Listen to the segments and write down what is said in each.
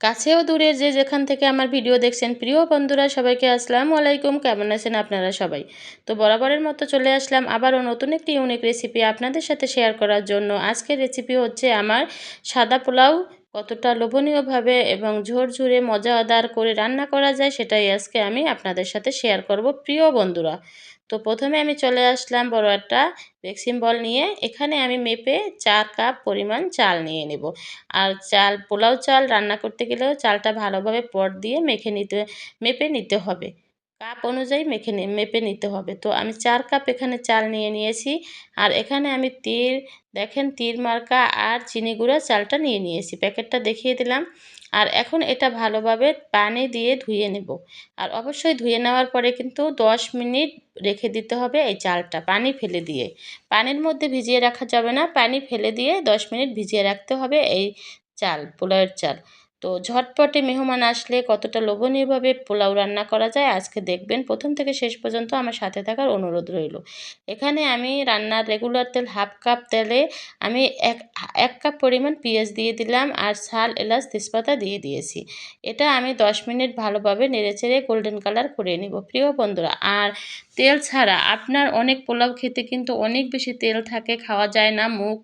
কাছেও দূরের যে যেখান থেকে আমার ভিডিও দেখছেন, প্রিয় বন্ধুরা, সবাইকে আসসালামু আলাইকুম। কেমন আছেন আপনারা সবাই? তো বরাবরের মতো চলে আসলাম আবারও নতুন একটি ইউনিক রেসিপি আপনাদের সাথে শেয়ার করার জন্য। আজকের রেসিপি হচ্ছে আমার সাদা পোলাও, কতটা লোভনীয়ভাবে এবং ঝোরঝুরে মজাদার করে রান্না করা যায় সেটাই আজকে আমি আপনাদের সাথে শেয়ার করব, প্রিয় বন্ধুরা। তো প্রথমে আমি চলে আসলাম বড় একটা ভ্যাকসিন বল নিয়ে। এখানে আমি মেপে চার কাপ পরিমাণ চাল নিয়ে নেব। আর চাল, পোলাও চাল রান্না করতে গেলেও চালটা ভালোভাবে পট দিয়ে মেখে নিতে, মেপে নিতে হবে। কাপ অনুযায়ী মেখে মেপে নিতে হবে। তো আমি চার কাপ এখানে চাল নিয়ে নিয়েছি। আর এখানে আমি তীর দেখেন তীর মার্কা আর চিনি গুঁড়া চালটা নিয়ে নিয়েছি। প্যাকেটটা দেখিয়ে দিলাম। আর এখন এটা ভালোভাবে পানি দিয়ে ধুয়ে নেব। আর অবশ্যই ধুয়ে নেওয়ার পরে কিন্তু দশ মিনিট রেখে দিতে হবে এই চালটা পানি ফেলে দিয়ে। পানির মধ্যে ভিজিয়ে রাখা যাবে না। পানি ফেলে দিয়ে দশ মিনিট ভিজিয়ে রাখতে হবে এই চাল, পোলাওয়ের চাল। তো ঝটপটে মেহমান আসলে কতটা লোভনীয়ভাবে পোলাও রান্না করা যায় আজকে দেখবেন। প্রথম থেকে শেষ পর্যন্ত আমার সাথে থাকার অনুরোধ রইল। এখানে আমি রান্নার রেগুলার তেল হাফ কাপ তেলে আমি এক এক কাপ পরিমাণ পেঁয়াজ দিয়ে দিলাম আর শাল এলাচ, তেজপাতা দিয়ে দিয়েছি। এটা আমি দশ মিনিট ভালোভাবে নেড়েচেড়ে গোল্ডেন কালার করে নেব। প্রিয় বন্ধুরা, আর তেল ছাড়া আপনার অনেক পোলাও খেতে কিন্তু অনেক বেশি তেল থাকে, খাওয়া যায় না, মুখ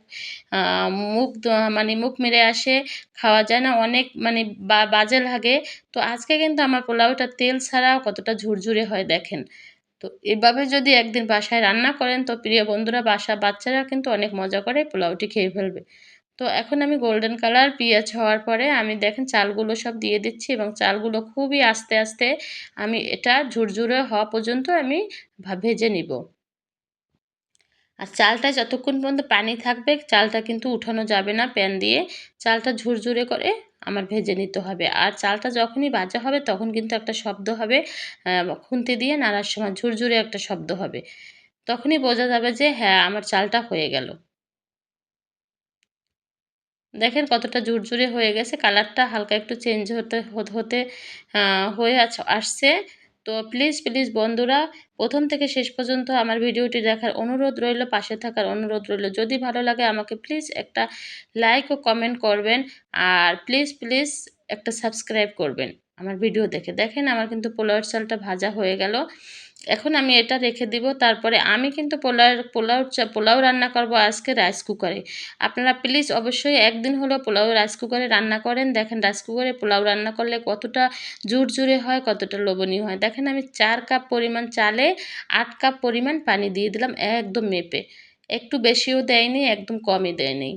মুখ মানে মুখ মেরে আসে, খাওয়া যায় না, অনেক মানে বা, বাজে লাগে। তো আজকে কিন্তু আমার পোলাওটা তেল ছাড়াও কতটা ঝুরঝুরে হয় দেখেন। তো এভাবে যদি একদিন বাসায় রান্না করেন, তো প্রিয় বন্ধুরা বাসা বাচ্চারা কিন্তু অনেক মজা করে পোলাওটি খেয়ে ফেলবে। তো এখন আমি গোল্ডেন কালার পেঁয়াজ হওয়ার পরে আমি দেখেন চালগুলো সব দিয়ে দিচ্ছি এবং চালগুলো খুবই আস্তে আস্তে আমি এটা ঝুরঝুরে হওয়া পর্যন্ত আমি ভেজে নিব। আর চালটা যতক্ষণ পর্যন্ত পানি থাকবে, চালটা কিন্তু উঠানো যাবে না প্যান দিয়ে। চালটা ঝুরঝুরে করে আমার ভেজে নিতে হবে। আর চালটা যখনই ভাজা হবে, তখন কিন্তু একটা শব্দ হবে খুন্তি দিয়ে নাড়ার সময় ঝুরঝুরে একটা শব্দ হবে। তখনই বোঝা যাবে যে হ্যাঁ আমার চালটা হয়ে গেল। দেখেন কতটা ঝুরঝুরে হয়ে গেছে। কালারটা হালকা একটু চেঞ্জ হতে হতে হয়ে আসছে। তো প্লিজ প্লিজ বন্ধুরা, প্রথম থেকে শেষ পর্যন্ত আমার ভিডিওটি দেখার অনুরোধ রইল, পাশে থাকার অনুরোধ রইল। যদি ভালো লাগে আমাকে প্লিজ একটা লাইক ও কমেন্ট করবেন আর প্লিজ প্লিজ একটা সাবস্ক্রাইব করবেন আমার ভিডিও দেখে। দেখেন আমার কিন্তু পোলাওয়ের চালটা ভাজা হয়ে গেল। এখন আমি এটা রেখে দিব। তারপরে আমি কিন্তু পোলাও পোলাও পোলাও রান্না করব আজকে রাইস কুকারে। আপনারা প্লিজ অবশ্যই একদিন হলো পোলাও রাইস কুকারে রান্না করেন। দেখেন রাইস কুকারে পোলাও রান্না করলে কতটা জুড়জুড়ে হয়, কতটা লোভনীয় হয়। দেখেন আমি চার কাপ পরিমাণ চালে আট কাপ পরিমাণ পানি দিয়ে দিলাম, একদম মেপে। একটু বেশিও দেয়নি, একদম কমই দেয়নি।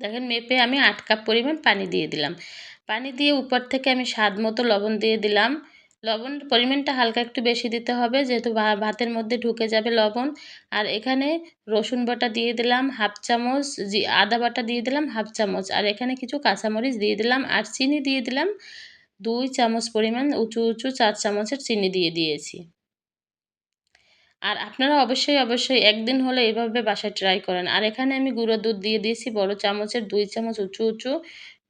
দেখেন মেপে আমি আট কাপ পরিমাণ পানি দিয়ে দিলাম। পানি দিয়ে উপর থেকে আমি স্বাদ মতো লবণ দিয়ে দিলাম। লবণ পরিমাণটা হালকা একটু বেশি দিতে হবে, যেহেতু ভাতের মধ্যে ঢুকে যাবে লবণ। আর এখানে রসুন বাটা দিয়ে দিলাম, হাফ চামচ আদা বাটা দিয়ে দিলাম, হাফ চামচ। আর এখানে কিছু কাঁচামরিচ দিয়ে দিলাম, আর চিনি দিয়ে দিলাম, দুই চামচ পরিমাণ উঁচু উঁচু চার চামচের চিনি দিয়ে দিয়েছি। আর আপনারা অবশ্যই অবশ্যই একদিন হলে এভাবে বাসায় ট্রাই করেন। আর এখানে আমি গুঁড়ো দুধ দিয়ে দিয়েছি, বড় চামচের দুই চামচ উঁচু উঁচু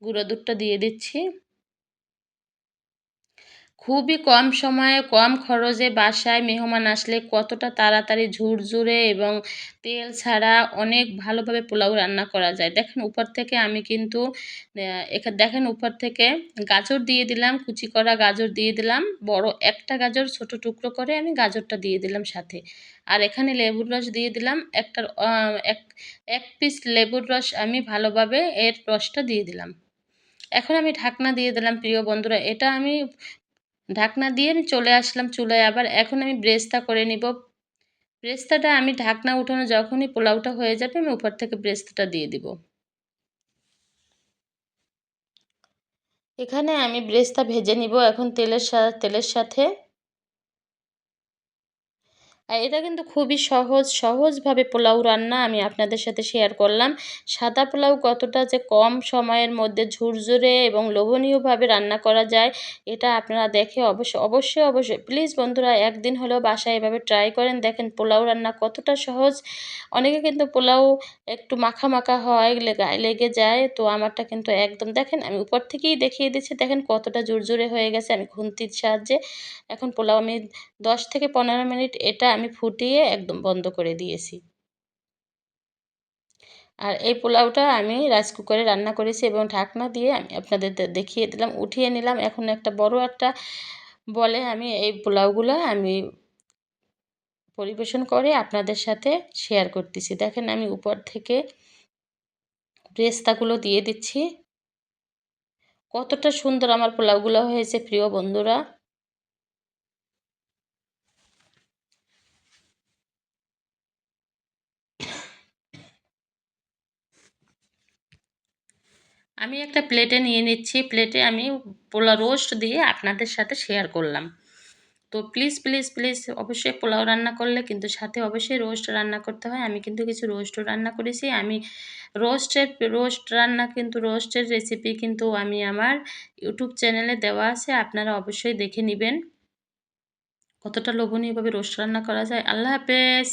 গুঁড়ো দুধটা দিয়ে দিচ্ছি। খুবই কম সময়ে, কম খরচে বাসায় মেহমান আসলে কতটা তাড়াতাড়ি ঝুরঝুরে এবং তেল ছাড়া অনেক ভালোভাবে পোলাও রান্না করা যায়। দেখেন উপর থেকে আমি কিন্তু এখানে দেখেন উপর থেকে গাজর দিয়ে দিলাম, কুচি করা গাজর দিয়ে দিলাম, বড় একটা গাজর ছোট টুকরো করে আমি গাজরটা দিয়ে দিলাম সাথে। আর এখানে লেবুর রস দিয়ে দিলাম একটা এক এক পিস লেবুর রস আমি ভালোভাবে এর রসটা দিয়ে দিলাম। এখন আমি ঢাকনা দিয়ে দিলাম, প্রিয় বন্ধুরা, এটা আমি ঢাকনা দিয়ে আমি চলে আসলাম চুলায় আবার। এখন আমি ব্রেস্তা করে নিব। ব্রেস্তাটা আমি ঢাকনা উঠানো যখনই পোলাওটা হয়ে যাবে আমি উপর থেকে ব্রেস্তাটা দিয়ে দিব। এখানে আমি ব্রেস্তা ভেজে নিব। এখন তেলের সা, তেলের সাথে এটা কিন্তু খুবই সহজ, সহজভাবে পোলাও রান্না আমি আপনাদের সাথে শেয়ার করলাম। সাদা পোলাও কতটা যে কম সময়ের মধ্যে ঝুরঝুরে এবং লোভনীয়ভাবে রান্না করা যায়, এটা আপনারা দেখে অবশ্যই অবশ্যই অবশ্যই প্লিজ বন্ধুরা একদিন হলেও বাসায় এভাবে ট্রাই করেন। দেখেন পোলাও রান্না কতটা সহজ। অনেকে কিন্তু পোলাও একটু মাখা মাখা হয় গায়ে লেগে যায়, তো আমারটা কিন্তু একদম, দেখেন আমি উপর থেকেই দেখিয়ে দিচ্ছি, দেখেন কতটা জোরজোরে হয়ে গেছে, আমি খুন্তির সাহায্যে। এখন পোলাও আমি দশ থেকে পনেরো মিনিট এটা আমি ফুটিয়ে একদম বন্ধ করে দিয়েছি। আর এই পোলাওটা আমি রাইস কুকারে রান্না করেছি এবং ঢাকনা দিয়ে আমি আপনাদের দেখিয়ে দিলাম, উঠিয়ে নিলাম। এখন একটা বড় একটা বলে আমি এই পোলাওগুলো আমি পরিবেশন করে আপনাদের সাথে শেয়ার করতেছি। দেখেন আমি উপর থেকে ব্রেস্তাগুলো দিয়ে দিচ্ছি। কতটা সুন্দর আমার পোলাওগুলো হয়েছে, প্রিয় বন্ধুরা। আমি একটা প্লেটে নিয়ে নিচ্ছি। প্লেটে আমি পোলাও রোস্ট দিয়ে আপনাদের সাথে শেয়ার করলাম। তো প্লিজ প্লিজ প্লিজ অবশ্যই পোলাও রান্না করলে কিন্তু সাথে অবশ্যই রোস্ট রান্না করতে হয়। আমি কিন্তু কিছু রোস্টও রান্না করেছি। আমি রোস্টের রোস্ট রান্না কিন্তু রোস্টের রেসিপি কিন্তু আমি আমার ইউটিউব চ্যানেলে দেওয়া আছে। আপনারা অবশ্যই দেখে নেবেন। কতটা লোভনীয়ভাবে রোস্ট রান্না করা যায়। আল্লাহ হাফেজ!